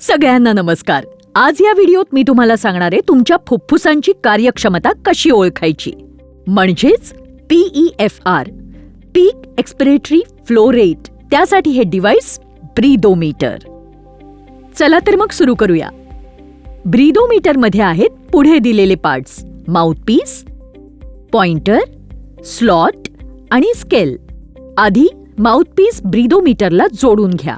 सगळ्यांना नमस्कार. आज या व्हिडिओत मी तुम्हाला सांगणार आहे तुमच्या फुफ्फुसांची कार्यक्षमता कशी ओळखायची. म्हणजेच P E F R peak expiratory flow rate त्यासाठी हे डिव्हाइस ब्रीदोमीटर चला तर मग सुरू करूया. ब्रीदोमीटरमध्ये आहेत पुढे दिलेले पार्ट्स माउथपीस पॉइंटर स्लॉट आणि स्केल आधी माउथपीस ब्रिदोमीटरला जोडून घ्या.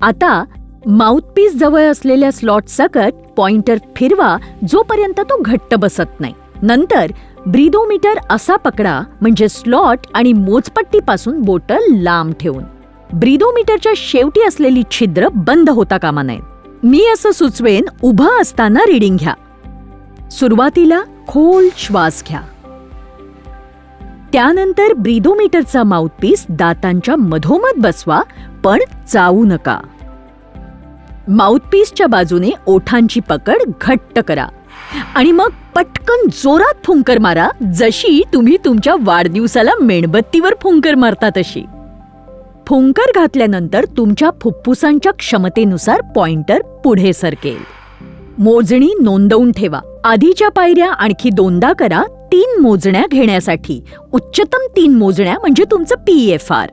आता माउथपीस जवळ असलेल्या स्लॉट सकट पॉइंटर फिरवा जोपर्यंत तो घट्ट बसत नाही. नंतर ब्रिदोमीटर असा पकडा म्हणजे स्लॉट आणि मोजपट्टीपासून बोटल लांब ठेवून. ब्रिदोमीटरच्या शेवटी असलेली छिद्र बंद होता कामा नयेत मी असं सुचवेन उभं असताना रिडिंग घ्या. सुरुवातीला खोल श्वास घ्या. त्यानंतर ब्रिदोमीटरचा माउथपीस दातांच्या मधोमध बसवा पण चावू नका. माउथपीसच्या बाजूने ओठांची पकड घट्ट करा. आणि मग पटकन जोरात फुंकर मारा जशी तुम्ही तुमच्या वाढदिवसाला मेणबत्तीवर फुंकर मारता तशी. फुंकर घातल्यानंतर तुमच्या फुफ्फुसांच्या क्षमतेनुसार पॉइंटर पुढे सरकेल. मोजणी नोंदवून ठेवा. आधीच्या पायऱ्या आणखी दोनदा करा तीन मोजण्या घेण्यासाठी. उच्चतम तीन मोजण्या म्हणजे तुमचं पी एफ आर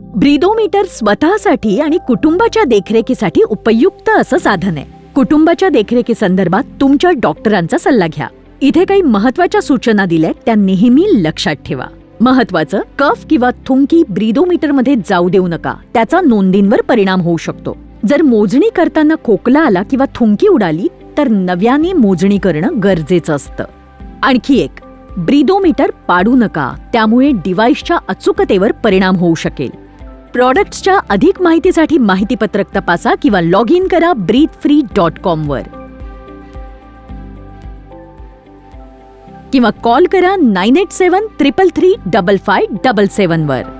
ब्रिदोमीटर स्वतःसाठी आणि कुटुंबाच्या देखरेखीसाठी उपयुक्त असं साधन आहे. कुटुंबाच्या देखरेखीसंदर्भात तुमच्या डॉक्टरांचा सल्ला घ्या. इथे काही महत्त्वाच्या सूचना दिल्या त्या नेहमी लक्षात ठेवा. महत्वाचं कफ किंवा थुंकी ब्रीदोमीटरमध्ये जाऊ देऊ नका. त्याचा नोंदींवर परिणाम होऊ शकतो. जर मोजणी करताना खोकला आला किंवा थुंकी उडाली तर नव्याने मोजणी करणं गरजेचं असतं. आणखी एक ब्रीदोमीटर पाडू नका त्यामुळे डिव्हाइसच्या अचूकतेवर परिणाम होऊ शकेल. प्रॉडक्ट्सच्या अधिक माहितीसाठी माहितीपत्रक तपासा किंवा लॉग इन करा ब्रीथ फ्री डॉट कॉम वर. किंवा कॉल करा nine eight seven triple three double five double seven वर.